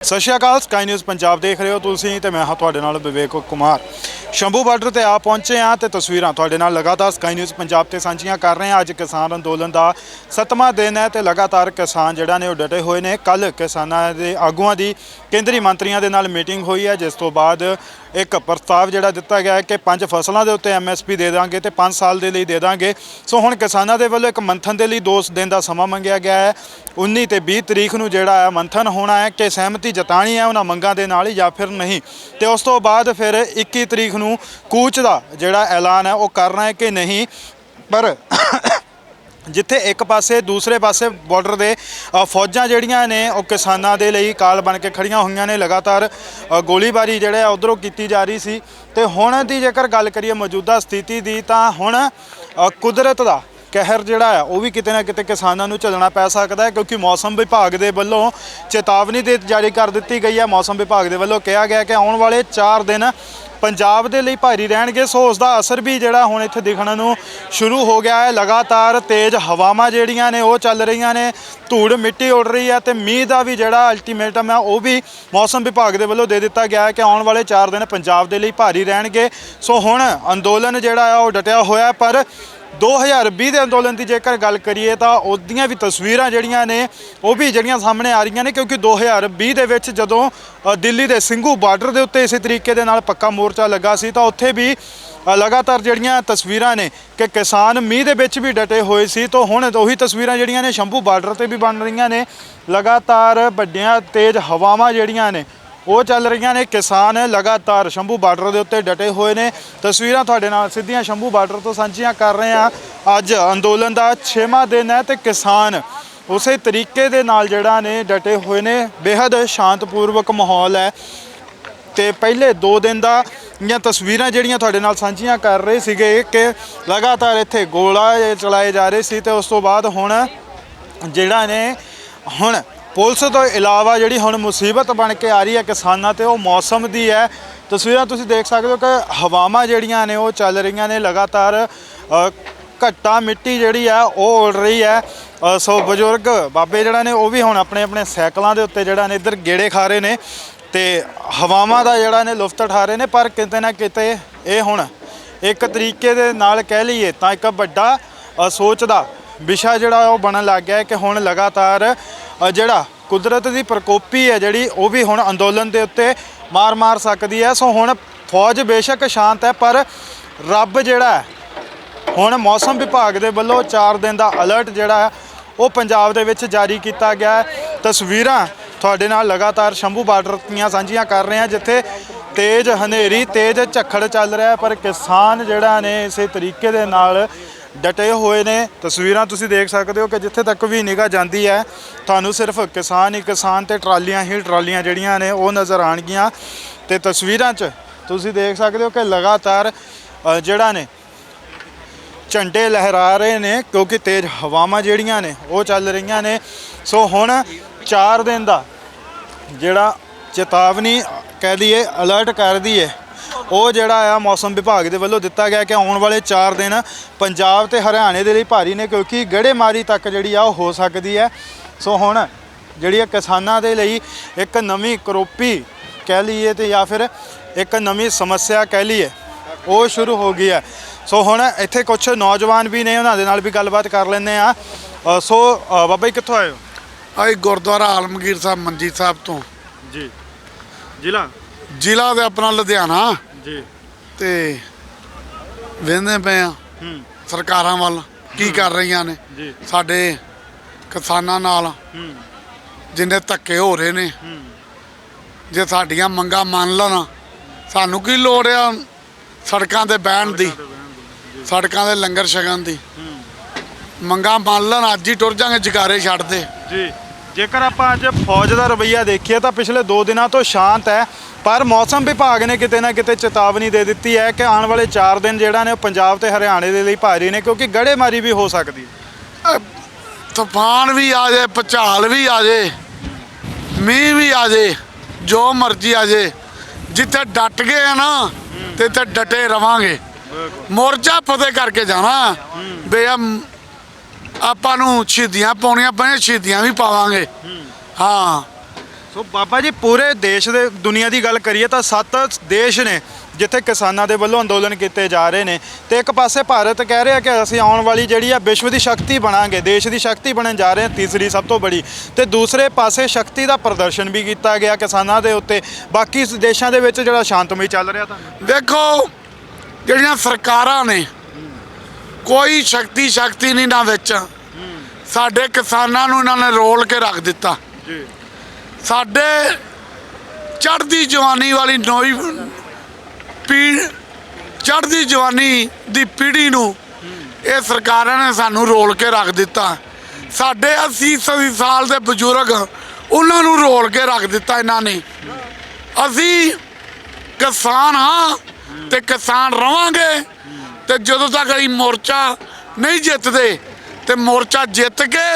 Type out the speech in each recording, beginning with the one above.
ਸਤਿ ਸ਼੍ਰੀ ਅਕਾਲ ਸਕਾਈ ਨਿਊਜ਼ ਪੰਜਾਬ ਦੇਖ ਰਹੇ ਹੋ ਤੁਸੀਂ ਤੇ ਮੈਂ ਹਾਂ ਤੁਹਾਡੇ ਨਾਲ ਵਿਵੇਕ ਕੁਮਾਰ। ਸ਼ੰਭੂ ਬਾਰਡਰ ਤੇ ਆ ਪਹੁੰਚੇ ਆ ਤੇ ਤਸਵੀਰਾਂ ਤੁਹਾਡੇ ਨਾਲ ਲਗਾਤਾਰ ਸਕਾਈ ਨਿਊਜ਼ ਪੰਜਾਬ ਤੇ ਸਾਂਝੀਆਂ ਕਰ ਰਹੇ ਹਾਂ। ਅੱਜ ਕਿਸਾਨ ਅੰਦੋਲਨ ਦਾ ਸੱਤਵਾਂ ਦਿਨ ਹੈ ਤੇ ਲਗਾਤਾਰ ਕਿਸਾਨ ਜਿਹੜਾ ਨੇ ਉਹ ਡਟੇ ਹੋਏ ਨੇ। ਕੱਲ ਕਿਸਾਨਾਂ ਦੇ ਆਗੂਆਂ ਦੀ ਕੇਂਦਰੀ ਮੰਤਰੀਆਂ ਦੇ ਨਾਲ ਮੀਟਿੰਗ ਹੋਈ ਹੈ, ਜਿਸ ਤੋਂ ਬਾਅਦ ਇੱਕ ਪ੍ਰਸਤਾਵ ਜਿਹੜਾ ਦਿੱਤਾ ਗਿਆ ਹੈ ਕਿ ਪੰਜ ਫਸਲਾਂ ਦੇ ਉੱਤੇ ਐਮਐਸਪੀ ਦੇ ਦਾਂਗੇ ਤੇ 5 ਸਾਲ ਦੇ ਲਈ ਦੇ ਦਾਂਗੇ। ਸੋ ਹੁਣ ਕਿਸਾਨਾਂ ਦੇ ਵੱਲੋਂ ਇੱਕ ਮੰਥਨ ਦੇ ਲਈ 2 ਦਿਨ ਦਾ ਸਮਾਂ ਮੰਗਿਆ ਗਿਆ ਹੈ। 19 ਤੇ 20 ਤਰੀਕ ਨੂੰ ਜਿਹੜਾ ਹੈ ਮੰਥਨ ਹੋਣਾ ਹੈ ਕਿ ਸਹਿਮਤੀ ਜਤਾਣੀ ਹੈ ਉਹਨਾਂ ਮੰਗਾਂ ਦੇ ਨਾਲ ਜਾਂ ਫਿਰ ਨਹੀਂ। ਤੇ ਉਸ ਤੋਂ ਬਾਅਦ ਫਿਰ 21 ਤਰੀਕ ਨੂੰ ਕੂਚ ਦਾ ਜਿਹੜਾ ਐਲਾਨ ਹੈ ਉਹ ਕਰਨਾ ਹੈ ਕਿ ਨਹੀਂ। ਪਰ ਜਿੱਥੇ ਇੱਕ ਪਾਸੇ, ਦੂਸਰੇ ਪਾਸੇ ਬਾਰਡਰ ਦੇ ਫੌਜਾਂ ਜਿਹੜੀਆਂ ਨੇ, ਉਹ ਕਿਸਾਨਾਂ ਦੇ ਲਈ ਕਾਲ ਬਣ ਕੇ ਖੜੀਆਂ ਹੋਈਆਂ ਨੇ। ਲਗਾਤਾਰ ਗੋਲੀਬਾਰੀ ਜਿਹੜਾ ਉਧਰੋਂ ਕੀਤੀ ਜਾ ਰਹੀ ਸੀ। ਤੇ ਹੁਣ ਦੀ ਜੇਕਰ ਗੱਲ ਕਰੀਏ ਮੌਜੂਦਾ ਸਥਿਤੀ ਦੀ, ਤਾਂ ਹੁਣ ਕੁਦਰਤ ਦਾ ਕਹਿਰ ਜਿਹੜਾ ਹੈ, ਉਹ ਵੀ ਕਿਤੇ ਨਾ ਕਿਤੇ ਕਿਸਾਨਾਂ ਨੂੰ ਝੱਲਣਾ ਪੈ ਸਕਦਾ ਹੈ, ਕਿਉਂਕਿ ਮੌਸਮ ਵਿਭਾਗ ਦੇ ਵੱਲੋਂ ਚੇਤਾਵਨੀ ਦੇ ਜਾਰੀ ਕਰ ਦਿੱਤੀ ਗਈ ਹੈ। ਮੌਸਮ ਵਿਭਾਗ ਦੇ ਵੱਲੋਂ ਕਿਹਾ ਗਿਆ ਕਿ ਆਉਣ ਵਾਲੇ 4 ਦਿਨ ਪੰਜਾਬ ਦੇ ਲਈ ਭਾਰੀ ਰਹਿਣਗੇ। ਸੋ ਉਸ ਦਾ ਅਸਰ ਵੀ ਜਿਹੜਾ ਹੁਣ ਇੱਥੇ ਦਿਖਣ ਨੂੰ ਸ਼ੁਰੂ ਹੋ ਗਿਆ ਹੈ। ਲਗਾਤਾਰ ਤੇਜ਼ ਹਵਾਵਾਂ ਜਿਹੜੀਆਂ ਨੇ, ਉਹ ਚੱਲ ਰਹੀਆਂ ਨੇ। ਧੂੜ ਮਿੱਟੀ ਉੱਡ ਰਹੀ ਹੈ ਤੇ ਮੀਂਹ ਦਾ ਵੀ ਜਿਹੜਾ ਅਲਟੀਮੇਟਮ ਹੈ, ਉਹ ਵੀ ਮੌਸਮ ਵਿਭਾਗ ਦੇ ਵੱਲੋਂ ਦੇ ਦਿੱਤਾ ਗਿਆ ਹੈ ਕਿ ਆਉਣ ਵਾਲੇ 4 ਦਿਨ ਪੰਜਾਬ ਦੇ ਲਈ ਭਾਰੀ ਰਹਿਣਗੇ। ਸੋ ਹੁਣ ਅੰਦੋਲਨ ਜਿਹੜਾ ਹੈ, ਉਹ ਡਟਿਆ ਹੋਇਆ ਪਰ 2020 ਦੇ ਅੰਦੋਲਨ ਦੀ ਜੇਕਰ ਗੱਲ ਕਰੀਏ ਤਾਂ ਉਹਦੀਆਂ ਵੀ ਤਸਵੀਰਾਂ ਜਿਹੜੀਆਂ ਨੇ, ਉਹ ਵੀ ਜਿਹੜੀਆਂ ਸਾਹਮਣੇ ਆ ਰਹੀਆਂ ਨੇ ਕਿਉਂਕਿ 2020 ਦੇ ਵਿੱਚ ਜਦੋਂ ਦਿੱਲੀ ਦੇ ਸਿੰਘੂ ਬਾਰਡਰ ਦੇ ਉੱਤੇ ਇਸੇ ਤਰੀਕੇ ਦੇ ਨਾਲ ਪੱਕਾ ਮੋਰਚਾ ਲੱਗਾ ਸੀ ਤਾਂ ਉੱਥੇ ਵੀ ਲਗਾਤਾਰ ਜਿਹੜੀਆਂ ਤਸਵੀਰਾਂ ਨੇ ਕਿ ਕਿਸਾਨ ਮੀਂਹ ਦੇ ਵਿੱਚ ਵੀ ਡਟੇ ਹੋਏ ਸੀ ਤਾਂ ਹੁਣ ਉਹੀ ਤਸਵੀਰਾਂ ਜਿਹੜੀਆਂ ਨੇ ਸ਼ੰਭੂ ਬਾਰਡਰ ਤੇ ਵੀ ਬਣ ਰਹੀਆਂ ਨੇ। ਲਗਾਤਾਰ ਵੱਡੀਆਂ ਤੇਜ਼ ਹਵਾਵਾਂ ਜਿਹੜੀਆਂ ਨੇ ਉਹ ਚੱਲ ਰਹੀਆਂ ਨੇ ਕਿਸਾਨ ਲਗਾਤਾਰ ਸ਼ੰਭੂ ਬਾਰਡਰ ਦੇ ਉੱਤੇ ਡਟੇ ਹੋਏ ਨੇ। ਤਸਵੀਰਾਂ ਤੁਹਾਡੇ ਨਾਲ ਸਿੱਧੀਆਂ ਸ਼ੰਭੂ ਬਾਰਡਰ ਤੋਂ ਸਾਂਝੀਆਂ ਕਰ ਰਹੇ ਹਾਂ। ਅੱਜ ਅੰਦੋਲਨ ਦਾ 6ਵਾਂ ਦਿਨ ਹੈ ਤੇ ਕਿਸਾਨ ਉਸੇ ਤਰੀਕੇ ਦੇ ਨਾਲ ਜਿਹੜਾ ਨੇ ਡਟੇ ਹੋਏ ਨੇ। ਬੇहद ਸ਼ਾਂਤਪੂਰਵਕ ਮਾਹੌਲ ਹੈ। ਤੇ ਪਹਿਲੇ 2 ਦਿਨ ਦਾ ਦੀਆਂ ਤਸਵੀਰਾਂ ਜਿਹੜੀਆਂ ਤੁਹਾਡੇ ਨਾਲ ਸਾਂਝੀਆਂ ਕਰ ਰਹੇ ਸੀਗੇ ਕਿ ਲਗਾਤਾਰ ਇੱਥੇ ਗੋਲਾ ਚਲਾਏ ਜਾ ਰਹੇ ਸੀ ਤੇ ਉਸ ਤੋਂ ਬਾਅਦ ਹੁਣ ਜਿਹੜਾ ਨੇ ਹੁਣ ਪੁਲਿਸ ਤੋਂ ਇਲਾਵਾ ਜਿਹੜੀ ਹੁਣ ਮੁਸੀਬਤ ਬਣ ਕੇ ਆ ਰਹੀ ਹੈ ਕਿਸਾਨਾਂ ਤੇ, ਉਹ ਮੌਸਮ ਦੀ ਹੈ। ਤਸਵੀਰਾਂ ਤੁਸੀਂ ਦੇਖ ਸਕਦੇ ਹੋ ਕਿ ਹਵਾਵਾਂ ਜਿਹੜੀਆਂ ਨੇ, ਉਹ ਚੱਲ ਰਹੀਆਂ ਨੇ ਲਗਾਤਾਰ। ਘੱਟਾ ਮਿੱਟੀ ਜਿਹੜੀ ਆ ਉਹ ਉੜ ਰਹੀ ਹੈ। ਸੋ ਬਜ਼ੁਰਗ ਬਾਬੇ ਜਿਹੜਾ ਨੇ, ਉਹ ਵੀ ਹੁਣ ਆਪਣੇ ਆਪਣੇ ਸਾਈਕਲਾਂ ਦੇ ਉੱਤੇ ਜਿਹੜਾ ਨੇ, ਇੱਧਰ ਗੇੜੇ ਖਾ ਰਹੇ ਨੇ ਤੇ ਹਵਾਵਾਂ ਦਾ ਜਿਹੜਾ ਨੇ, ਲੁਫਤ ਉਠਾ ਰਹੇ ਨੇ। ਪਰ ਕਿਤੇ ਨਾ ਕਿਤੇ ਇਹ ਹੁਣ ਇੱਕ ਤਰੀਕੇ ਦੇ ਨਾਲ ਕਹਿ ਲਈਏ ਤਾਂ ਇੱਕ ਵੱਡਾ ਸੋਚ ਦਾ ਵਿਸ਼ਾ ਜਿਹੜਾ ਉਹ ਬਣਨ ਲੱਗ ਗਿਆ ਹੈ ਕਿ ਹੁਣ ਲਗਾਤਾਰ ਜਿਹੜਾ ਕੁਦਰਤ ਦੀ ਪ੍ਰਕੋਪੀ ਹੈ ਜਿਹੜੀ, ਉਹ ਵੀ ਹੁਣ ਅੰਦੋਲਨ ਦੇ ਉੱਤੇ ਮਾਰ ਮਾਰ ਸਕਦੀ ਹੈ। ਸੋ ਹੁਣ ਫੌਜ ਬੇਸ਼ੱਕ ਸ਼ਾਂਤ ਹੈ, ਪਰ ਰੱਬ ਜਿਹੜਾ ਹੁਣ ਮੌਸਮ ਵਿਭਾਗ ਦੇ ਵੱਲੋਂ 4 ਦਿਨ ਦਾ ਅਲਰਟ ਜਿਹੜਾ ਉਹ ਪੰਜਾਬ ਦੇ ਵਿੱਚ ਜਾਰੀ ਕੀਤਾ ਗਿਆ ਤਸਵੀਰਾਂ ਤੁਹਾਡੇ ਨਾਲ ਲਗਾਤਾਰ ਸ਼ੰਭੂ ਬਾਰਡਰ ਦੀਆਂ ਸਾਂਝੀਆਂ ਕਰ ਰਹੇ ਹਾਂ, ਜਿੱਥੇ ਤੇਜ਼ ਹਨੇਰੀ, ਤੇਜ਼ ਝੱਖੜ ਚੱਲ ਰਿਹਾ ਪਰ ਕਿਸਾਨ ਜਿਹੜਾ ਨੇ ਇਸੇ ਤਰੀਕੇ ਦੇ ਨਾਲ ਡਟੇ ਹੋਏ ਨੇ। ਤਸਵੀਰਾਂ ਤੁਸੀਂ ਦੇਖ ਸਕਦੇ ਹੋ ਕਿ ਜਿੱਥੇ ਤੱਕ ਵੀ ਨਿਗਾਹ ਜਾਂਦੀ ਹੈ, ਤੁਹਾਨੂੰ ਸਿਰਫ ਕਿਸਾਨ ਹੀ ਕਿਸਾਨ ਤੇ ਟਰਾਲੀਆਂ ਹੀ ਟਰਾਲੀਆਂ ਜਿਹੜੀਆਂ ਨੇ, ਉਹ ਨਜ਼ਰ ਆਣਗੀਆਂ ਤੇ ਤਸਵੀਰਾਂ 'ਚ ਤੁਸੀਂ ਦੇਖ ਸਕਦੇ ਹੋ ਕਿ ਲਗਾਤਾਰ ਜਿਹੜਾ ਨੇ, ਝੰਡੇ ਲਹਿਰਾ ਰਹੇ ਨੇ ਕਿਉਂਕਿ ਤੇਜ਼ ਹਵਾਵਾਂ ਜਿਹੜੀਆਂ ਨੇ, ਉਹ ਚੱਲ ਰਹੀਆਂ ਨੇ। ਸੋ ਹੁਣ 4 ਦਿਨ ਦਾ ਜਿਹੜਾ ਚੇਤਾਵਨੀ, ਕਹਿ ਦਈਏ, ਅਲਰਟ ਕਰ ਦਈਏ। ਉਹ ਜਿਹੜਾ ਆ ਮੌਸਮ ਵਿਭਾਗ ਦੇ ਵੱਲੋਂ ਦਿੱਤਾ ਗਿਆ ਕਿ ਆਉਣ ਵਾਲੇ 4 ਦਿਨ ਪੰਜਾਬ ਤੇ ਹਰਿਆਣੇ ਦੇ ਲਈ ਭਾਰੀ ਨੇ ਕਿਉਂਕਿ ਗੜੇਮਾਰੀ ਤੱਕ ਜਿਹੜੀ ਆ ਉਹ ਹੋ ਸਕਦੀ ਹੈ। ਸੋ ਹੁਣ ਜਿਹੜੀ ਆ ਕਿਸਾਨਾਂ ਦੇ ਲਈ ਇੱਕ ਨਵੀਂ ਕਰੋਪੀ ਕਹਿ ਲਈਏ ਤੇ ਜਾਂ ਫਿਰ ਇੱਕ ਨਵੀਂ ਸਮੱਸਿਆ ਕਹਿ ਲਈਏ ਉਹ ਸ਼ੁਰੂ ਹੋ ਗਈ ਹੈ। ਸੋ ਹੁਣ ਇੱਥੇ ਕੁਝ ਨੌਜਵਾਨ ਵੀ ਨੇ ਉਹਨਾਂ ਦੇ ਨਾਲ ਵੀ ਗੱਲਬਾਤ ਕਰ ਲੈਂਦੇ ਆ ਸੋ ਬਾਬਾ ਜੀ ਕਿੱਥੋਂ ਆਏ ਹੋ? ਆਈ ਗੁਰਦੁਆਰਾ ਆਲਮਗੀਰ ਸਾਹਿਬ ਮੰਜੀ ਸਾਹਿਬ ਤੋਂ। ਜੀ। ਜ਼ਿਲ੍ਹਾ? ਜ਼ਿਲ੍ਹਾ ਦੇ ਆਪਣਾ ਲੁਧਿਆਣਾ। ਜੀ। ਤੇ ਵੇਂਦੇ ਪਏ ਆ ਹੂੰ। ਸਰਕਾਰਾਂ ਵੱਲ ਕੀ ਕਰ ਰਹੀਆਂ ਨੇ। ਜੀ। ਸਾਡੇ ਕਿਸਾਨਾਂ ਨਾਲ ਹੂੰ। ਜਿੰਨੇ ਧੱਕੇ ਹੋ ਰਹੇ ਨੇ। ਹੂੰ। ਜੇ ਸਾਡੀਆਂ ਮੰਗਾਂ ਮੰਨ ਲੈਣ ਸਾਨੂੰ ਕੀ ਲੋੜ ਆ ਸੜਕਾਂ ਤੇ ਬਹਿਣ ਦੀ? ਸੜਕਾਂ ਦੇ ਲੰਗਰ ਛਕਣ ਦੀ। ਮੰਗਾਂ ਮੰਨ ਲੈਣ ਅੱਜ ਹੀ ਟੁਰ ਜਾਾਂਗੇ ਜਗਾਰੇ ਛੱਡ ਦੇ ਜੀ। ਜੇਕਰ ਆਪਾਂ ਅੱਜ ਫੌਜ ਦਾ ਰਵਈਆ ਦੇਖੀਏ ਤਾਂ ਪਿਛਲੇ 2 ਦਿਨਾਂ ਤੋਂ ਸ਼ਾਂਤ ਹੈ। ਪਰ ਮੌਸਮ ਵਿਭਾਗ ਨੇ ਕਿਤੇ ਨਾ ਕਿਤੇ ਚੇਤਾਵਨੀ ਦੇ ਦਿੱਤੀ ਹੈ ਕਿ ਆਉਣ ਵਾਲੇ 4 ਦਿਨ ਜਿਹੜਾ ਨੇ ਉਹ ਪੰਜਾਬ ਤੇ ਹਰਿਆਣੇ ਦੇ ਲਈ ਭਾਰੀ ਨੇ ਕਿਉਂਕਿ ਗੜੇਮਾਰੀ ਵੀ ਹੋ ਸਕਦੀ ਹੈ। ਤੂਫਾਨ ਵੀ ਆ ਜਾਏ ਭੁਚਾਲ ਵੀ ਆ ਜਾਏ ਮੀਂਹ ਵੀ ਆ ਜਾਏ ਜੋ ਮਰਜ਼ੀ ਆ ਜਾਏ ਜਿੱਥੇ ਡਟ ਗਏ ਆ ਨਾ ਤੇ ਤੇ ਡਟੇ ਰਵਾਂਗੇ। ਮੋਰਚਾ ਫਤਿਹ ਕਰਕੇ ਜਾਣਾ। ਬੇ ਆਪਾਂ ਨੂੰ ਸ਼ਹੀਦੀਆਂ ਪਾਉਣੀਆਂ ਪੈਣੀਆਂ ਸ਼ਹੀਦੀਆਂ ਵੀ ਪਾਵਾਂਗੇ। ਹਾਂ। ਸੋ ਬਾਬਾ ਜੀ ਪੂਰੇ ਦੇਸ਼ ਦੇ ਦੁਨੀਆ ਦੀ ਗੱਲ ਕਰੀਏ ਤਾਂ ਸੱਤ ਦੇਸ਼ ਨੇ ਜਿੱਥੇ ਕਿਸਾਨਾਂ ਦੇ ਵੱਲੋਂ ਅੰਦੋਲਨ ਕੀਤੇ ਜਾ ਰਹੇ ਨੇ। ਤੇ ਇੱਕ ਪਾਸੇ ਭਾਰਤ ਕਹਿ ਰਿਹਾ ਕਿ ਅਸੀਂ ਆਉਣ ਵਾਲੀ ਜਿਹੜੀ ਆ ਵਿਸ਼ਵ ਦੀ ਸ਼ਕਤੀ ਬਣਾਂਗੇ ਦੇਸ਼ ਦੀ ਸ਼ਕਤੀ ਬਣਨ ਜਾ ਰਹੇ ਹਾਂ ਤੀਸਰੀ ਸਭ ਤੋਂ ਬੜੀ। ਤੇ ਦੂਸਰੇ ਪਾਸੇ ਸ਼ਕਤੀ ਦਾ ਪ੍ਰਦਰਸ਼ਨ ਵੀ ਕੀਤਾ ਗਿਆ ਕਿਸਾਨਾਂ ਦੇ ਉੱਤੇ। ਬਾਕੀ ਦੇਸ਼ਾਂ ਦੇ ਵਿੱਚ ਜਿਹੜਾ ਸ਼ਾਂਤਮਈ ਚੱਲ ਰਿਹਾ ਤਾਂ ਵੇਖੋ ਜਿਹੜੀਆਂ ਸਰਕਾਰਾਂ ਨੇ ਕੋਈ ਸ਼ਕਤੀ ਸ਼ਕਤੀ ਨਹੀਂ ਨਾ ਵਿੱਚ। ਸਾਡੇ ਕਿਸਾਨਾਂ ਨੂੰ ਇਹਨਾਂ ਨੇ ਰੋਲ ਕੇ ਰੱਖ ਦਿੱਤਾ। ਜੀ। ਸਾਡੇ ਚੜ੍ਹਦੀ ਜਵਾਨੀ ਵਾਲੀ ਨੌਈ ਪੀੜ, ਚੜ੍ਹਦੀ ਜਵਾਨੀ ਦੀ ਪੀੜ੍ਹੀ ਨੂੰ ਇਹ ਸਰਕਾਰਾਂ ਨੇ ਸਾਨੂੰ ਰੋਲ ਕੇ ਰੱਖ ਦਿੱਤਾ। ਸਾਡੇ 80 80 ਸਾਲ ਦੇ ਬਜ਼ੁਰਗ ਉਹਨਾਂ ਨੂੰ ਰੋਲ ਕੇ ਰੱਖ ਦਿੱਤਾ ਇਹਨਾਂ ਨੇ। ਅਸੀਂ ਕਿਸਾਨ ਹਾਂ ਤੇ ਕਿਸਾਨ ਰਵਾਂਗੇ ਤੇ ਜਦੋਂ ਤੱਕ ਅਸੀਂ ਮੋਰਚਾ ਨਹੀਂ ਜਿੱਤਦੇ ਤੇ ਮੋਰਚਾ ਜਿੱਤ ਕੇ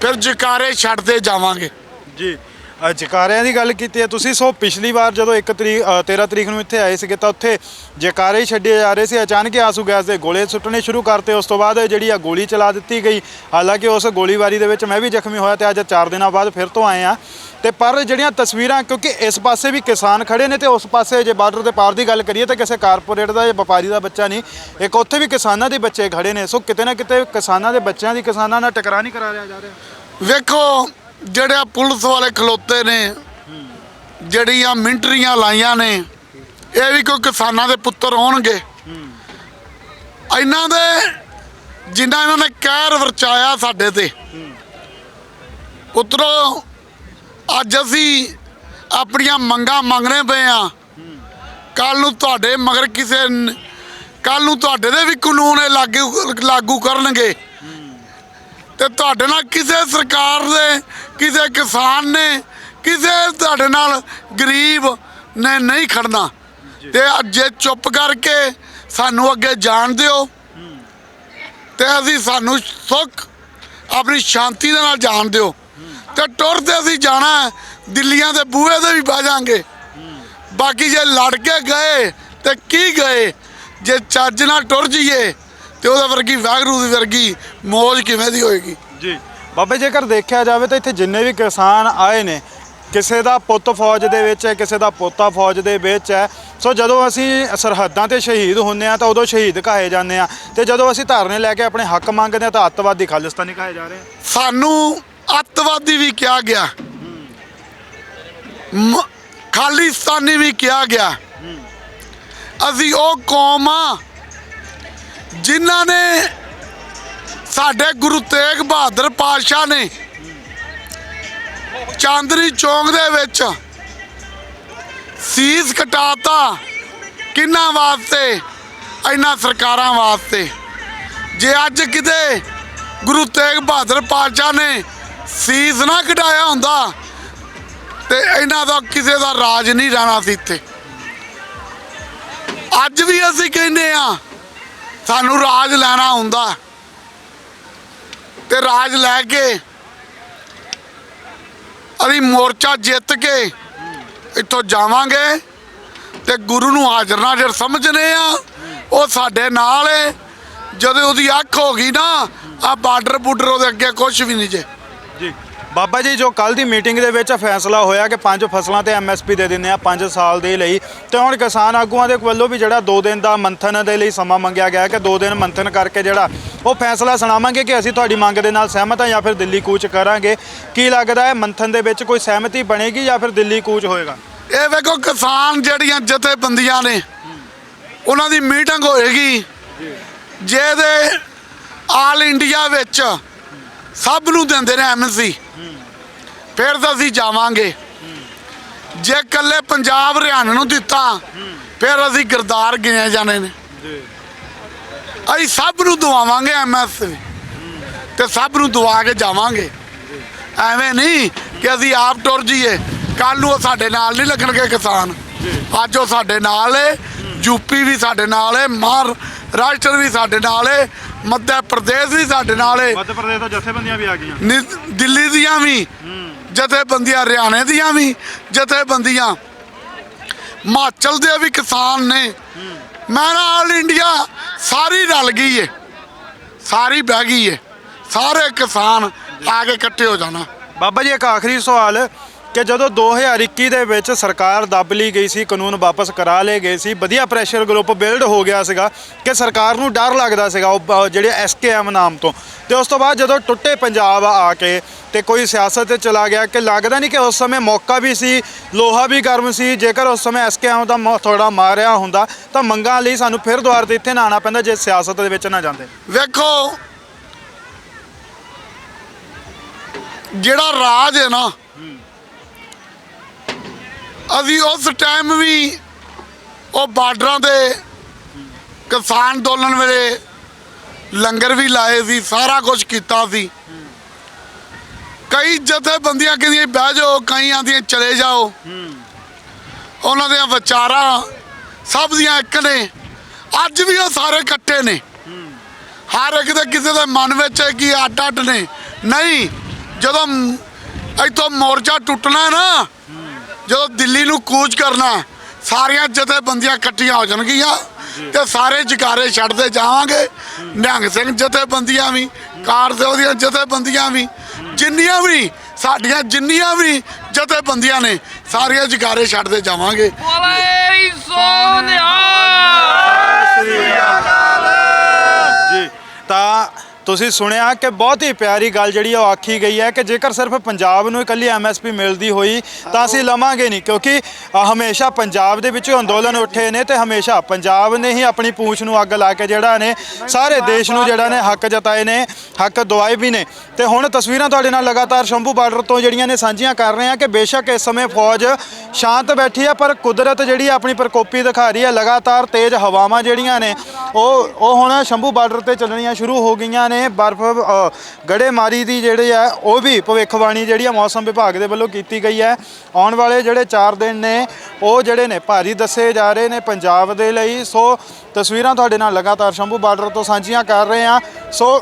ਫਿਰ ਜਕਾਰੇ ਛੱਡਦੇ ਜਾਵਾਂਗੇ। ਜੀ। ਅ, ਜਕਾਰਿਆਂ ਦੀ ਗੱਲ ਕੀਤੀ ਹੈ ਤੁਸੀਂ ਸੋ ਪਿਛਲੀ ਵਾਰ ਜਦੋਂ 1 ਤਰੀਕ ਅ, 13 ਤਰੀਕ ਨੂੰ ਇੱਥੇ ਆਏ ਸੀਗੇ ਤਾਂ ਉੱਥੇ ਜੈਕਾਰੇ ਹੀ ਛੱਡੇ ਜਾ ਰਹੇ ਸੀ ਅਚਾਨਕ ਹੀ ਆਂਸੂ ਗੈਸ ਦੇ ਗੋਲੇ ਸੁੱਟਣੇ ਸ਼ੁਰੂ ਕਰਤੇ ਉਸ ਤੋਂ ਬਾਅਦ ਜਿਹੜੀ ਆ ਗੋਲੀ ਚਲਾ ਦਿੱਤੀ ਗਈ। ਹਾਲਾਂਕਿ ਉਸ ਗੋਲੀਬਾਰੀ ਦੇ ਵਿੱਚ ਮੈਂ ਵੀ ਜ਼ਖਮੀ ਹੋਇਆ ਤੇ ਅੱਜ 4 ਦਿਨਾਂ ਬਾਅਦ ਫਿਰ ਤੋਂ ਆਏ ਆ ਤੇ ਪਰ ਜਿਹੜੀਆਂ ਤਸਵੀਰਾਂ ਕਿਉਂਕਿ ਇਸ ਪਾਸੇ ਵੀ ਕਿਸਾਨ ਖੜੇ ਨੇ ਤੇ ਉਸ ਪਾਸੇ ਜੇ ਬਾਰਡਰ ਦੇ ਪਾਰ ਦੀ ਗੱਲ ਕਰੀਏ ਤਾਂ ਕਿਸੇ ਕਾਰਪੋਰੇਟ ਦਾ ਜਾਂ ਵਪਾਰੀ ਦਾ ਬੱਚਾ ਨਹੀਂ ਇੱਕ ਉੱਥੇ ਵੀ ਕਿਸਾਨਾਂ ਦੇ ਬੱਚੇ ਖੜੇ ਨੇ। ਸੋ ਕਿਤੇ ਨਾ ਕਿਤੇ ਕਿਸਾਨਾਂ ਦੇ ਬੱਚਿਆਂ ਦੀ ਕਿਸਾਨਾਂ ਨਾਲ ਟਕਰਾਅ ਨਹੀਂ ਕਰਾ ਰਿਹਾ ਜਾ ਰਿਹਾ। ਵੇਖੋ ਜਿਹੜੇ ਪੁਲਿਸ ਵਾਲੇ ਖਲੋਤੇ ਨੇ ਜਿਹੜੀਆਂ ਮਿੰਟਰੀਆਂ ਲਾਈਆਂ ਨੇ, ਇਹ ਵੀ ਕੋਈ ਕਿਸਾਨਾਂ ਦੇ ਪੁੱਤਰ ਹੋਣਗੇ। ਇਹਨਾਂ ਦੇ ਜਿੰਨਾ ਇਹਨਾਂ ਨੇ ਕਹਿਰ ਵਰਚਾਇਆ ਸਾਡੇ ਤੇ। ਪੁੱਤਰੋ, ਅੱਜ ਅਸੀਂ ਆਪਣੀਆਂ ਮੰਗਾਂ ਮੰਗਣੇ ਪਏ ਆ। ਕੱਲ ਨੂੰ ਤੁਹਾਡੇ ਮਗਰ ਕਿਸੇ ਕੱਲ ਨੂੰ ਤੁਹਾਡੇ ਦੇ ਵੀ ਕਾਨੂੰਨ ਲਾਗੂ ਲਾਗੂ ਕਰਨਗੇ। ਤੇ ਤੁਹਾਡੇ ਨਾਲ ਕਿਸੇ ਸਰਕਾਰ ਦੇ ਕਿਸੇ ਕਿਸਾਨ ਨੇ ਕਿਸੇ ਤੁਹਾਡੇ ਨਾਲ ਗਰੀਬ ਨੇ ਨਹੀਂ ਖੜਨਾ। ਤੇ ਅੱਜ ਜੇ ਚੁੱਪ ਕਰਕੇ ਸਾਨੂੰ ਅੱਗੇ ਜਾਣ ਦਿਓ। ਤੇ ਅਸੀਂ ਸਾਨੂੰ ਸੁੱਖ ਆਪਣੀ ਸ਼ਾਂਤੀ ਦੇ ਨਾਲ ਜਾਣ ਦਿਓ। ਤੇ ਟੁਰਦੇ ਅਸੀਂ ਜਾਣਾ ਦਿੱਲੀਆਂ ਦੇ ਬੂਹੇ ਤੇ ਵੀ ਬਹਿ ਜਾਾਂਗੇ। ਬਾਕੀ ਜੇ ਲੜ ਕੇ ਗਏ ਤੇ ਕੀ ਗਏ? ਜੇ ਚੱਜ ਨਾਲ ਟੁਰ ਜਾਈਏ ਤੇ ਉਹਦੇ ਵਰਗੀ ਵਾਗਰੂ ਦੀ ਵਰਗੀ ਮੌਜ ਕਿਵੇਂ ਦੀ ਹੋਏਗੀ? ਜੀ। ਬਾਬੇ ਜੇਕਰ ਦੇਖਿਆ ਜਾਵੇ ਤਾਂ ਇੱਥੇ ਜਿੰਨੇ ਵੀ ਕਿਸਾਨ ਆਏ ਨੇ ਕਿਸੇ ਦਾ ਪੁੱਤ ਫੌਜ ਦੇ ਵਿੱਚ ਹੈ ਕਿਸੇ ਦਾ ਪੋਤਾ ਫੌਜ ਦੇ ਵਿੱਚ ਹੈ ਸੋ ਜਦੋਂ ਅਸੀਂ ਸਰਹੱਦਾਂ ਤੇ ਸ਼ਹੀਦ ਹੁੰਨੇ ਆ ਤਾਂ ਉਦੋਂ ਸ਼ਹੀਦ ਕਹਾਏ ਜਾਂਦੇ ਆ ਤੇ ਜਦੋਂ ਅਸੀਂ ਧਰਨੇ ਲੈ ਕੇ ਆਪਣੇ ਹੱਕ ਮੰਗਦੇ ਆ ਤਾਂ ਅੱਤਵਾਦੀ ਖਾਲਿਸਤਾਨੀ ਕਹਾਏ ਜਾ ਰਹੇ ਆ ਸਾਨੂੰ ਅੱਤਵਾਦੀ ਵੀ ਕਿਹਾ ਗਿਆ। ਮ- ਖਾਲਿਸਤਾਨੀ ਵੀ ਕਿਹਾ ਗਿਆ। ਅਸੀਂ ਉਹ ਕੌਮ ਆ ਜਿਨ੍ਹਾਂ ਨੇ ਸਾਡੇ ਗੁਰੂ ਤੇਗ ਬਹਾਦਰ ਪਾਤਸ਼ਾਹ ਨੇ ਚਾਂਦਨੀ ਚੌਂਕ ਦੇ ਵਿੱਚ ਸੀਸ ਕਟਾਤਾ। ਕਿੰਨਾ ਵਾਸਤੇ? ਇਹਨਾਂ ਸਰਕਾਰਾਂ ਵਾਸਤੇ। ਜੇ ਅੱਜ ਕਿਤੇ ਗੁਰੂ ਤੇਗ ਬਹਾਦਰ ਪਾਤਸ਼ਾਹ ਨੇ ਸੀਸ ਨਾ ਕਟਾਇਆ ਹੁੰਦਾ, ਤੇ ਇਹਨਾਂ ਦਾ ਕਿਸੇ ਦਾ ਰਾਜ ਨਹੀਂ ਰਹਿਣਾ ਸੀ ਇੱਥੇ। ਅੱਜ ਵੀ ਅਸੀਂ ਕਹਿੰਦੇ ਆ ਸਾਨੂੰ ਰਾਜ ਲੈਣਾ ਹੁੰਦਾ। ਤੇ ਰਾਜ ਲੈ ਕੇ ਅਸੀਂ ਮੋਰਚਾ ਜਿੱਤ ਕੇ ਇੱਥੋਂ ਜਾਵਾਂਗੇ ਤੇ ਗੁਰੂ ਨੂੰ ਹਾਜ਼ਰ ਨਾਜ਼ਰ ਸਮਝਨੇ ਆ। ਉਹ ਸਾਡੇ ਨਾਲ ਏ। ਜਦੋਂ ਉਹਦੀ ਅੱਖ ਹੋ ਗਈ ਨਾ ਆ ਬਾਰਡਰ ਬੂਡਰ ਉਹਦੇ ਅੱਗੇ ਕੁਝ ਵੀ ਨਹੀਂ ਜੇ। ਜੀ। ਬਾਬਾ ਜੀ, ਜੋ ਕੱਲ ਦੀ ਮੀਟਿੰਗ ਦੇ ਵਿੱਚ ਫੈਸਲਾ ਹੋਇਆ ਕਿ ਪੰਜ ਫਸਲਾਂ ਤੇ ਐਮਐਸਪੀ ਦੇ ਦਿੰਦੇ ਆ 5 ਸਾਲ ਦੇ ਲਈ, ਤੇ ਹੁਣ ਕਿਸਾਨ ਆਗੂਆਂ ਦੇ ਵੱਲੋਂ ਵੀ ਜਿਹੜਾ 2 ਦਿਨ ਦਾ ਮੰਥਨ ਦੇ ਲਈ ਸਮਾਂ ਮੰਗਿਆ ਗਿਆ ਕਿ 2 ਦਿਨ ਮੰਥਨ ਕਰਕੇ ਜਿਹੜਾ ਉਹ ਫੈਸਲਾ ਸੁਣਾਵਾਂਗੇ ਕਿ ਅਸੀਂ ਤੁਹਾਡੀ ਮੰਗ ਦੇ ਨਾਲ ਸਹਿਮਤ ਹਾਂ ਜਾਂ ਫਿਰ ਦਿੱਲੀ ਕੂਚ ਕਰਾਂਗੇ। ਕੀ ਲੱਗਦਾ ਹੈ ਮੰਥਨ ਦੇ ਵਿੱਚ ਕੋਈ ਸਹਿਮਤੀ ਬਣੇਗੀ ਜਾਂ ਫਿਰ ਦਿੱਲੀ ਕੂਚ ਹੋਏਗਾ? ਇਹ ਵੇਖੋ, ਕਿਸਾਨ ਜਿਹੜੀਆਂ ਜਥੇਬੰਦੀਆਂ ਨੇ, ਉਹਨਾਂ ਦੀ ਮੀਟਿੰਗ ਹੋਏਗੀ। ਜਿਹਦੇ ਆਲ ਇੰਡੀਆ ਵਿੱਚ ਸਭ ਨੂੰ ਦਿੰਦੇ ਨੇ ਐਮਸੀ ਫਿਰ ਤਾਂ ਅਸੀਂ ਜਾਵਾਂਗੇ। ਜੇ ਕੱਲੇ ਪੰਜਾਬ ਹਰਿਆਣਾ ਨੂੰ ਦਿੱਤਾ ਫਿਰ ਅਸੀਂ ਗਰਦਾਰ ਗਿਣੇ ਜਾਣੇ ਨੇ। ਅਸੀਂ ਸਭ ਨੂੰ ਦਵਾਵਾਂਗੇ ਐਮਐਸ ਤੇ ਸਭ ਨੂੰ ਦਵਾ ਕੇ ਜਾਵਾਂਗੇ। ਐਵੇਂ ਨਹੀਂ ਕਿ ਅਸੀਂ ਆਪ ਟੁਰ ਜਾਈਏ। ਕੱਲ ਨੂੰ ਉਹ ਸਾਡੇ ਨਾਲ ਨਹੀਂ ਲੱਗਣਗੇ ਕਿਸਾਨ। ਅੱਜ ਉਹ ਸਾਡੇ ਨਾਲ ਏ। ਯੂਪੀ ਵੀ ਸਾਡੇ ਨਾਲ ਏ। ਮਹਾਰਾਸ਼ਟਰ ਵੀ ਸਾਡੇ ਨਾਲ ਏ। ਮੱਧ ਪ੍ਰਦੇਸ਼ ਵੀ ਸਾਡੇ ਨਾਲ ਏ। ਮੱਧ ਪ੍ਰਦੇਸ਼ ਤੋਂ ਜਥੇਬੰਦੀਆਂ ਵੀ ਆ ਗਈਆਂ। ਦਿੱਲੀ ਦੀਆਂ ਵੀ। ਜਥੇਬੰਦੀਆਂ ਹਰਿਆਣੇ ਦੀਆਂ ਵੀ, ਜਥੇਬੰਦੀਆਂ ਹਿਮਾਚਲ ਦੇ ਵੀ ਕਿਸਾਨ ਨੇ। ਮੈਂ ਨਾ ਆਲ ਇੰਡੀਆ ਸਾਰੀ ਰਲ ਗਈ ਏ, ਸਾਰੀ ਬਹਿ ਗਈ ਏ, ਸਾਰੇ ਕਿਸਾਨ ਆ ਕੇ ਇਕੱਠੇ ਹੋ ਜਾਣਾ। ਬਾਬਾ ਜੀ, ਇੱਕ ਆਖਰੀ ਸਵਾਲ। ਕਿ ਜਦੋਂ 2021 ਦੇ ਵਿੱਚ ਸਰਕਾਰ ਦੱਬ ਲਈ ਗਈ ਸੀ, ਕਾਨੂੰਨ ਵਾਪਸ ਕਰਾ ਲਏ ਗਏ ਸੀ, ਵਧੀਆ ਪ੍ਰੈਸ਼ਰ ਗਰੁੱਪ ਬਿਲਡ ਹੋ ਗਿਆ ਸੀਗਾ ਕਿ ਸਰਕਾਰ ਨੂੰ ਡਰ ਲੱਗਦਾ ਸੀਗਾ ਉਹ ਬ- ਜਿਹੜੇ ਐਸਕੇਐਮ ਨਾਮ ਤੋਂ। ਤੇ ਉਸ ਤੋਂ ਬਾਅਦ ਜਦੋਂ ਟੁੱਟੇ ਪੰਜਾਬ ਆ ਕੇ ਤੇ ਕੋਈ ਸਿਆਸਤ ਤੇ ਚਲਾ ਗਿਆ ਕਿ ਲੱਗਦਾ ਨਹੀਂ ਕਿ ਉਸ ਸਮੇਂ ਮੌਕਾ ਵੀ ਸੀ, ਲੋਹਾ ਵੀ ਗਰਮ ਸੀ, ਜੇਕਰ ਉਸ ਸਮੇਂ ਐਸਕੇਐਮ ਦਾ ਮੌ- ਥੋੜਾ ਮਾਰਿਆ ਹੁੰਦਾ, ਤਾਂ ਮੰਗਾਂ ਲਈ ਸਾਨੂੰ ਫਿਰ ਦੁਆਰ ਤੇ ਇੱਥੇ ਨਾ ਆਉਣਾ ਪੈਂਦਾ, ਜੇ ਸਿਆਸਤ ਦੇ ਵਿੱਚ ਨਾ ਜਾਂਦੇ। ਵੇਖੋ, ਜਿਹੜਾ ਰਾਜ ਹੈ ਨਾ ਅਸੀਂ ਉਸ ਟਾਈਮ ਵੀ ਉਹ ਬਾਰਡਰਾਂ ਦੇ ਕਿਸਾਨ ਅੰਦੋਲਨ ਵੇਲੇ ਲੰਗਰ ਵੀ ਲਾਏ ਸੀ, ਸਾਰਾ ਕੁਝ ਕੀਤਾ ਸੀ। ਕਈ ਜਥੇਬੰਦੀਆਂ ਕਹਿੰਦੀਆਂ, ਬਹਿ ਜਾਓ ਕਈ ਆਂਦੀਆਂ, ਚਲੇ ਜਾਓ। ਉਹਨਾਂ ਦੀਆਂ ਵਿਚਾਰਾਂ ਸਭ ਦੀਆਂ ਇੱਕ ਨੇ। ਅੱਜ ਵੀ ਉਹ ਸਾਰੇ ਇਕੱਠੇ ਨੇ। ਹਰ ਇੱਕ ਦੇ ਕਿਸੇ ਦੇ ਮਨ ਵਿੱਚ ਹੈ ਕਿ ਅੱਡ ਅੱਡ ਨੇ। ਨਹੀਂ, ਜਦੋਂ ਮ- ਇੱਥੋਂ ਮੋਰਚਾ ਟੁੱਟਣਾ ਨਾ ਜਦੋਂ ਦਿੱਲੀ ਨੂੰ ਕੂਚ ਕਰਨਾ ਸਾਰੀਆਂ ਜਥੇਬੰਦੀਆਂ ਇਕੱਠੀਆਂ ਹੋ ਜਾਣਗੀਆਂ ਤੇ ਸਾਰੇ ਜਕਾਰੇ ਛੱਡਦੇ ਜਾਵਾਂਗੇ। ਨਿਹੰਗ ਸਿੰਘ ਜਥੇਬੰਦੀਆਂ ਵੀ ਕਾਰ ਦੇ ਉਹਦੀਆਂ ਜਥੇਬੰਦੀਆਂ ਵੀ ਜਿੰਨੀਆਂ ਵੀ ਸਾਡੀਆਂ ਜਿੰਨੀਆਂ ਵੀ ਜਥੇਬੰਦੀਆਂ ਨੇ ਸਾਰੀਆਂ ਜਕਾਰੇ ਛੱਡਦੇ ਜਾਵਾਂਗੇ। ਬੋਲੇ ਸੋਨਿਆ ਜੀ ਤਾਂ ਤੁਸੀਂ ਸੁਣਿਆ ਕਿ ਬਹੁਤ ਹੀ ਪਿਆਰੀ ਗੱਲ ਜਿਹੜੀ ਆ ਉਹ ਆਖੀ ਗਈ ਹੈ ਕਿ ਜੇਕਰ ਸਿਰਫ ਪੰਜਾਬ ਨੂੰ ਇਕੱਲੀ ਐਮਐਸਪੀ ਮਿਲਦੀ ਹੋਈ ਤਾਂ ਅਸੀਂ ਲਵਾਂਗੇ ਨਹੀਂ ਕਿਉਂਕਿ ਅ, ਹਮੇਸ਼ਾ ਪੰਜਾਬ ਦੇ ਵਿੱਚ ਅੰਦੋਲਨ ਉੱਠੇ ਨੇ ਤੇ ਹਮੇਸ਼ਾ ਪੰਜਾਬ ਨੇ ਹੀ ਆਪਣੀ ਪੂੰਛ ਨੂੰ ਅੱਗ ਲਾ ਕੇ ਜਿਹੜਾ ਨੇ ਸਾਰੇ ਦੇਸ਼ ਨੂੰ ਜਿਹੜਾ ਨੇ ਹੱਕ ਜਤਾਏ ਨੇ ਹੱਕ ਦਵਾਏ ਵੀ ਨੇ। ਤੇ ਹੁਣ ਤਸਵੀਰਾਂ ਤੁਹਾਡੇ ਨਾਲ ਲਗਾਤਾਰ ਸ਼ੰਭੂ ਬਾਰਡਰ ਤੋਂ ਜਿਹੜੀਆਂ ਨੇ ਸਾਂਝੀਆਂ ਕਰ ਰਹੇ ਹਾਂ ਕਿ ਬੇਸ਼ੱਕ ਇਸ ਸਮੇਂ ਫੌਜ ਸ਼ਾਂਤ ਬੈਠੀ ਹੈ ਪਰ ਕੁਦਰਤ ਜਿਹੜੀ ਆ ਆਪਣੀ ਪ੍ਰਕੋਪੀ ਦਿਖਾ ਰਹੀ ਹੈ ਲਗਾਤਾਰ ਤੇਜ਼ ਹਵਾਵਾਂ ਜਿਹੜੀਆਂ ਨੇ ਉਹ ਉਹ ਹੁਣ ਸ਼ੰਭੂ ਬਾਰਡਰ ਤੇ ਚੱਲਣੀਆਂ ਸ਼ੁਰੂ ਹੋ ਗਈਆਂ ਨੇ। ਬਰਫ਼ ਗੜੇਮਾਰੀ ਦੀ ਜਿਹੜੀ ਹੈ, ਉਹ ਵੀ ਭਵਿੱਖਬਾਣੀ ਜਿਹੜੀ ਆ ਮੌਸਮ ਵਿਭਾਗ ਦੇ ਵੱਲੋਂ ਕੀਤੀ ਗਈ ਹੈ। ਆਉਣ ਵਾਲੇ ਜਿਹੜੇ 4 ਦਿਨ ਨੇ, ਉਹ ਜਿਹੜੇ ਨੇ ਭਾਰੀ ਦੱਸੇ ਜਾ ਰਹੇ ਨੇ ਪੰਜਾਬ ਦੇ ਲਈ। ਸੋ, ਤਸਵੀਰਾਂ ਤੁਹਾਡੇ ਨਾਲ ਲਗਾਤਾਰ ਸ਼ੰਭੂ ਬਾਰਡਰ ਤੋਂ ਸਾਂਝੀਆਂ ਕਰ ਰਹੇ ਹਾਂ। ਸੋ,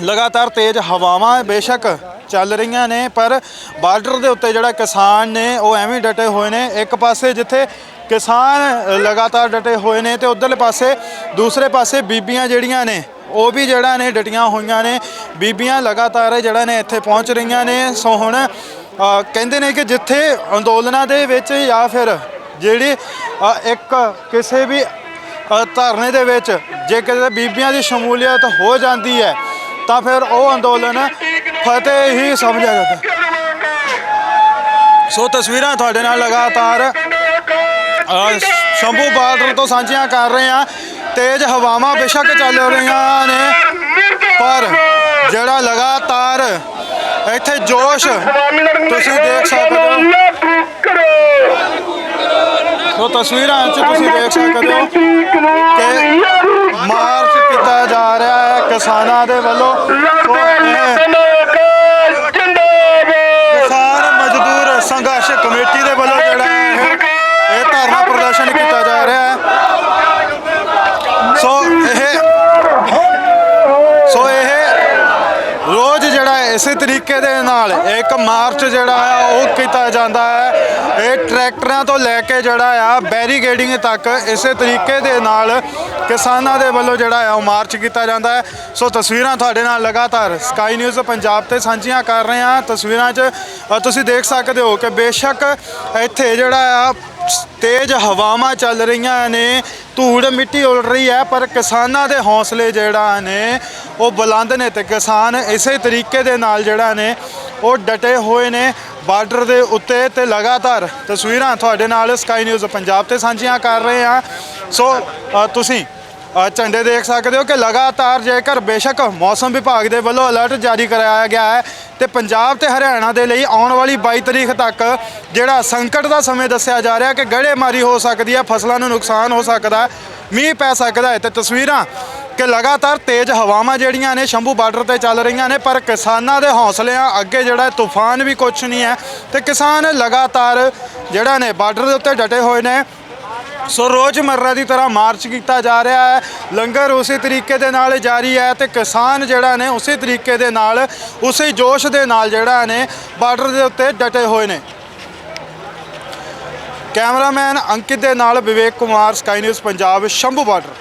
ਲਗਾਤਾਰ ਤੇਜ਼ ਹਵਾਵਾਂ ਬੇਸ਼ੱਕ ਚੱਲ ਰਹੀਆਂ ਨੇ, ਪਰ ਬਾਰਡਰ ਦੇ ਉੱਤੇ ਜਿਹੜਾ ਕਿਸਾਨ ਨੇ, ਉਹ ਐਵੇਂ ਡਟੇ ਹੋਏ ਨੇ। ਇੱਕ ਪਾਸੇ ਜਿੱਥੇ ਕਿਸਾਨ ਲਗਾਤਾਰ ਡਟੇ ਹੋਏ ਨੇ ਤੇ ਉਧਰਲੇ ਪਾਸੇ, ਦੂਸਰੇ ਪਾਸੇ ਬੀਬੀਆਂ ਜਿਹੜੀਆਂ ਨੇ ਉਹ ਵੀ ਜਿਹੜਾ ਨੇ ਡਟੀਆਂ ਹੋਈਆਂ ਨੇ, ਬੀਬੀਆਂ ਲਗਾਤਾਰ ਜਿਹੜਾ ਨੇ ਇੱਥੇ ਪਹੁੰਚ ਰਹੀਆਂ ਨੇ। ਸੋ ਹੁਣ ਕਹਿੰਦੇ ਨੇ ਕਿ ਜਿੱਥੇ ਅੰਦੋਲਨਾਂ ਦੇ ਵਿੱਚ ਜਾਂ ਫਿਰ ਜਿਹੜੀ ਇੱਕ ਕਿਸੇ ਵੀ ਧਰਨੇ ਦੇ ਵਿੱਚ ਜੇ ਕਿਤੇ ਬੀਬੀਆਂ ਦੀ ਸ਼ਮੂਲੀਅਤ ਹੋ ਜਾਂਦੀ ਹੈ, ਤਾਂ ਫਿਰ ਉਹ ਅੰਦੋਲਨ ਫਤਿਹ ਹੀ ਸਮਝਿਆ ਜਾਂਦਾ ਸੋ ਤਸਵੀਰਾਂ ਤੁਹਾਡੇ ਨਾਲ ਲਗਾਤਾਰ ਸ਼ੰਭੂ ਬਾਰਡਰ ਤੋਂ ਸਾਂਝੀਆਂ ਕਰ ਰਹੇ ਹਾਂ। ਤੇਜ਼ ਹਵਾਵਾਂ ਬੇਸ਼ੱਕ ਚੱਲ ਰਹੀਆਂ ਨੇ ਪਰ ਜਿਹੜਾ ਲਗਾਤਾਰ ਇੱਥੇ ਜੋਸ਼ ਤੁਸੀਂ ਦੇਖ ਸਕਦੇ ਹੋ। ਸੋ ਤਸਵੀਰਾਂ 'ਚ ਤੁਸੀਂ ਦੇਖ ਸਕਦੇ ਹੋ ਕਿ ਮਾਰਚ ਕੀਤਾ ਜਾ ਰਿਹਾ ਹੈ ਕਿਸਾਨਾਂ ਦੇ ਵੱਲੋਂ। ਕਿਸਾਨ ਮਜ਼ਦੂਰ ਸੰਘਰਸ਼ ਕਮੇਟੀ ਦੇ ਵੱਲੋਂ ਜਿਹੜਾ ਹੈ ਇਹ ਇਹ ਧਰਨਾ ਪ੍ਰਦਰਸ਼ਨ ਕੀਤਾ ਜਾ ਰਿਹਾ ਹੈ ਸੋ ਇਹ ਸੋ ਇਹ ਰੋਜ਼ ਜਿਹੜਾ ਹੈ ਇਸੇ ਤਰੀਕੇ ਦੇ ਨਾਲ ਇੱਕ ਮਾਰਚ ਜਿਹੜਾ ਆ, ਉਹ ਕੀਤਾ ਜਾਂਦਾ ਹੈ। ਇਹ ਟਰੈਕਟਰਾਂ ਤੋਂ ਲੈ ਕੇ ਜਿਹੜਾ ਆ ਬੈਰੀਗੇਡਿੰਗ ਤੱਕ ਇਸੇ ਤਰੀਕੇ ਦੇ ਨਾਲ ਕਿਸਾਨਾਂ ਦੇ ਵੱਲੋਂ ਜਿਹੜਾ ਆ, ਉਹ ਮਾਰਚ ਕੀਤਾ ਜਾਂਦਾ ਹੈ। ਸੋ ਤਸਵੀਰਾਂ ਤੁਹਾਡੇ ਨਾਲ ਲਗਾਤਾਰ ਸਕਾਈ ਨਿਊਜ਼ ਪੰਜਾਬ ਤੇ ਸਾਂਝੀਆਂ ਕਰ ਰਹੇ ਹਾਂ। ਤਸਵੀਰਾਂ 'ਚ ਤੁਸੀਂ ਦੇਖ ਸਕਦੇ ਹੋ ਕਿ ਬੇਸ਼ੱਕ ਇੱਥੇ ਜਿਹੜਾ ਆ ਤੇਜ਼ ਹਵਾਵਾਂ ਚੱਲ ਰਹੀਆਂ ਨੇ, ਧੂੜ ਮਿੱਟੀ ਉਲ ਰਹੀ ਹੈ, ਪਰ ਕਿਸਾਨਾਂ ਦੇ ਹੌਸਲੇ ਜਿਹੜਾ ਨੇ, ਉਹ ਬੁਲੰਦ ਨੇ ਤੇ ਕਿਸਾਨ ਇਸੇ ਤਰੀਕੇ ਦੇ ਨਾਲ ਜਿਹੜਾ ਨੇ, ਉਹ ਡਟੇ ਹੋਏ ਨੇ ਬਾਰਡਰ ਦੇ ਉੱਤੇ ਤੇ ਲਗਾਤਾਰ ਤਸਵੀਰਾਂ ਤੁਹਾਡੇ ਨਾਲ ਸਕਾਈ ਨਿਊਜ਼ ਪੰਜਾਬ ਤੇ ਸਾਂਝੀਆਂ ਕਰ ਰਹੇ ਹਾਂ। ਸੋ ਤੁਸੀਂ ਅ, ਝੰਡੇ ਦੇਖ ਸਕਦੇ ਹੋ ਕਿ ਲਗਾਤਾਰ ਜੇਕਰ ਬੇਸ਼ੱਕ ਮੌਸਮ ਵਿਭਾਗ ਦੇ ਵੱਲੋਂ ਅਲਰਟ ਜਾਰੀ ਕਰਾਇਆ ਗਿਆ ਹੈ ਤੇ ਪੰਜਾਬ ਤੇ ਹਰਿਆਣਾ ਦੇ ਲਈ ਆਉਣ ਵਾਲੀ 22 ਤਰੀਕ ਤੱਕ ਜਿਹੜਾ ਸੰਕਟ ਦਾ ਸਮੇਂ ਦੱਸਿਆ ਜਾ ਰਿਹਾ ਕਿ ਗੜੇਮਾਰੀ ਹੋ ਸਕਦੀ ਹੈ ਫਸਲਾਂ ਨੂੰ ਨੁਕਸਾਨ ਹੋ ਸਕਦਾ ਮੀਂਹ ਪੈ ਸਕਦਾ ਹੈ ਤੇ ਤਸਵੀਰਾਂ ਕਿ ਲਗਾਤਾਰ ਤੇਜ਼ ਹਵਾਵਾਂ ਜਿਹੜੀਆਂ ਨੇ ਸ਼ੰਭੂ ਬਾਰਡਰ ਤੇ ਚੱਲ ਰਹੀਆਂ ਨੇ ਪਰ ਕਿਸਾਨਾਂ ਦੇ ਹੌਸਲਿਆਂ ਅੱਗੇ ਜਿਹੜਾ ਤੂਫਾਨ ਵੀ ਕੁਝ ਨਹੀਂ ਹੈ ਤੇ ਕਿਸਾਨ ਲਗਾਤਾਰ ਜਿਹੜਾ ਨੇ ਬਾਰਡਰ ਦੇ ਉੱਤੇ ਡਟੇ ਹੋਏ ਨੇ। ਸੋ ਰੋਜ਼ਮਰਰਾ ਦੀ ਤਰ੍ਹਾਂ ਮਾਰਚ ਕੀਤਾ ਜਾ ਰਿਹਾ ਹੈ। ਲੰਗਰ ਉਸੇ ਤਰੀਕੇ ਦੇ ਨਾਲ ਜਾਰੀ ਹੈ ਤੇ ਕਿਸਾਨ ਜਿਹੜਾ ਨੇ ਉਸੇ ਤਰੀਕੇ ਦੇ ਨਾਲ, ਉਸੇ ਜੋਸ਼ ਦੇ ਨਾਲ ਜਿਹੜਾ ਨੇ ਬਾਰਡਰ ਦੇ ਉੱਤੇ ਡਟੇ ਹੋਏ ਨੇ। ਕੈਮਰਾਮੈਨ ਅੰਕਿਤ ਦੇ ਨਾਲ Vivek Kumar, Sky News Punjab, Shambhu border.